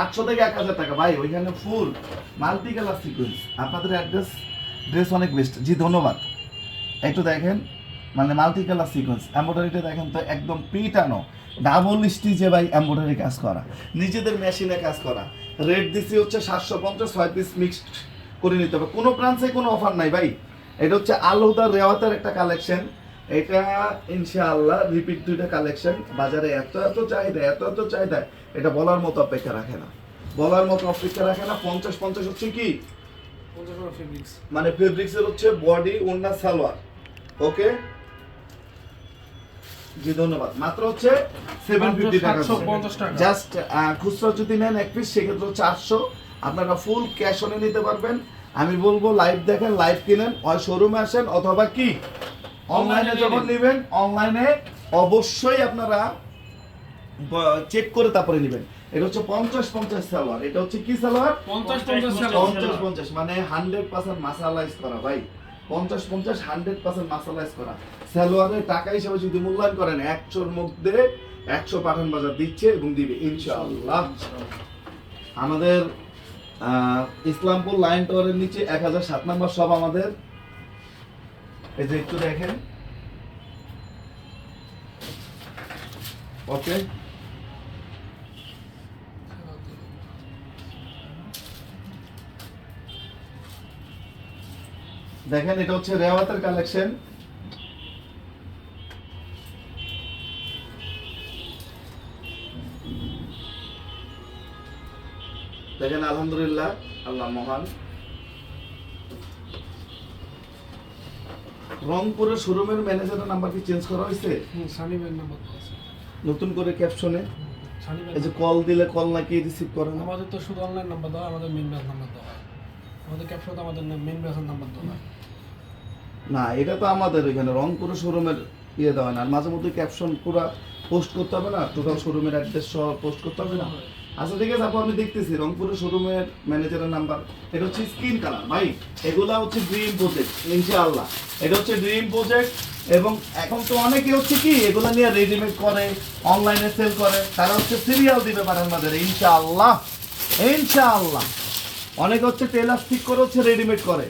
আটশো থেকে এক হাজার টাকা। ভাই, ওইখানে ফুল মাল্টি কালার সিকুয়েন্স আপনাদের অ্যাড্রেস ড্রেস অনেক বেস্ট জি, ধন্যবাদ। একটু দেখেন মানে মাল্টি কালার সিকোয়েন্স এম্ব্রয়ডারিটা দেখেন তো একদম পিটানো। ডাবল স্টিচে ভাই এম্ব্রয়ডারি কাজ করা। নিজেদের মেশিনে কাজ করা। রেট দিছি হচ্ছে সাতশো পঞ্চাশ, ছয় পিস মিক্সড করে নিতে হবে। কোনো ব্রাঞ্চে কোনো অফার নাই ভাই। এটা হচ্ছে আলহুদার রেওয়াতের একটা কালেকশন এটা ইনশাআল্লাহ রিপিট দুইটা কালেকশন বাজারে এত এত চাহিদা এত এত চাহিদা এটা বলার মতো অপেক্ষা রাখে না। বলার মতো অপেক্ষা রাখে না পঞ্চাশ পঞ্চাশ হচ্ছে কি? মানে ফেব্রিক্সের হচ্ছে বডি ওন্না সালোয়ার। ওকে জি ধন্যবাদ। মাত্র হচ্ছে সেভেন ফিফটি টাকা 750 টাকা। জাস্ট খুচরা যদি নেন এক পিস সেক্ষেত্রে চারশো আপনারা ফুল ক্যাশ অনে নিতে পারবেন। আমি বলব লাইভ দেখেন লাইভ কিনেন। হয় শোরুমে আসেন অথবা কি? অনলাইনে যখন নেবেন। অনলাইনে অবশ্যই আপনারা চেক করে তারপরে নেবেন। এটা হচ্ছে পঞ্চাশ পঞ্চাশ সালোয়ার। এটা হচ্ছে কি সালোয়ার? পঞ্চাশ পঞ্চাশ মানে হান্ড্রেড পার্সেন্ট মাসালাইজ করা ভাই। পঞ্চাশ পঞ্চাশ হান্ড্রেড পার্সেন্ট মাসালাইজ করা। সালোয়ারের টাকা হিসেবে যদি মূল্যায়ন করেন একশোর মধ্যে একশো পাঠান বাজার দিচ্ছে এবং দিবে ইনশাআল্লাহ। আমাদের আহ, ইসলামপুর লাইন টাওয়ারের নিচে এক হাজার সাত নম্বর সব আমাদের। এই যে একটু দেখেন। ওকে দেখেন এটা হচ্ছে রেওয়াতের কালেকশন দেখেন আলহামদুলিল্লাহ আল্লাহ মহান। রংপুরের শোরুমের ম্যানেজারের নাম্বার কি চেঞ্জ করা হয়েছে? নাম্বার নতুন করে ক্যাপশনে এই যে কল দিলে কল নাকি রিসিভ করে না আমাদের তো শুধু অনলাইন নাম্বার দেওয়া হয়, আমাদের মেন ব্যাস নাম্বার দেওয়া হয়। আমাদের ক্যাপশনে আমাদের মেন ব্যাসের নাম্বার দেওয়া হয়। না এটা তো আমাদের এখানে রংপুরের শোরুমের ইয়ে দেওয়া না। আর মাঝে মধ্যে ক্যাপশন পুরো পোস্ট করতে হবে না? টোটাল শোরুমের অ্যাড্রেস সহ পোস্ট করতে হবে না? আচ্ছা ঠিক আছে, আপু, আমি দেখতেছি। রংপুরের শোরুমের ম্যানেজারের নাম্বার এটা হচ্ছে স্কিন কালার ভাই। এগুলা হচ্ছে ড্রিম প্রজেক্ট ইনশাআল্লাহ। এটা হচ্ছে ড্রিম প্রজেক্ট এবং এখন তো অনেকে হচ্ছে কি, এগুলা নিয়ে রেডিমেড করে অনলাইনে সেল করে। তারা হচ্ছে সিরিয়াল দিবে পাঠান বাজারে ইনশাআল্লাহ। ইনশাআল্লাহ। অনেকে হচ্ছে টেলার ঠিক করে হচ্ছে রেডিমেড করে।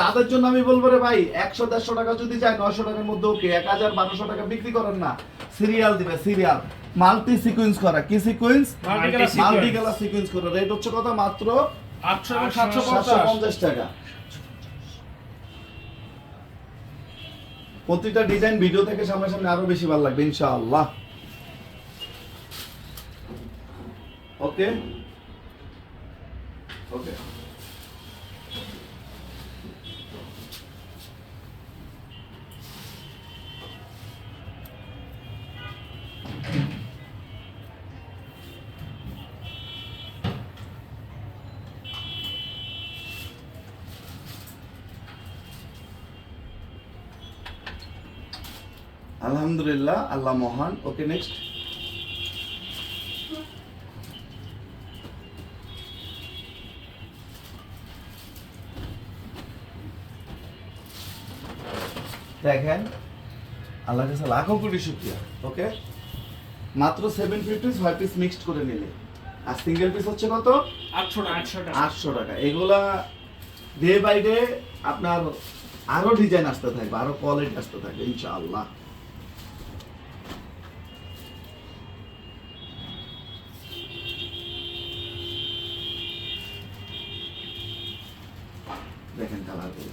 তাদের জন্য আমি বলব রে ভাই একশো দেড়শো টাকা যদি যায় নয়শো টাকার মধ্যে ওকে এক হাজার বারোশো টাকা বিক্রি করেন না। সিরিয়াল দিবে সিরিয়াল। মাল্টি সিকুয়েন্স করা। কি সিকুয়েন্স মাল্টি কালার সিকুয়েন্স করা। রেট হচ্ছে কত? মাত্র আটশো সাতশো পঞ্চাশ। টাকা। প্রতিটা ডিজাইন ভিডিও থেকে সামনে সামনে আরও বেশি ভালো লাগবে ইনশাআল্লাহ। ওকে ওকে আলহামদুলিল্লাহ আল্লাহ মহান। ওকে নেক্সট দেখেন আল্লাহ কাছে লাখো কোটি শুক্রিয়া ওকে? মাত্র সেভেন ফিফটি ছয় পিস মিক্সড করে নিলে। আর সিঙ্গেল পিস হচ্ছে কত? আটশো টাকা আটশো টাকা। আটশো টাকা। এগুলা ডে বাই ডে আপনার আরও ডিজাইন আসতে থাকবে আরও কোয়ালিটি আসতে থাকবে ইনশাআল্লাহ। দেখেন কালারগুলো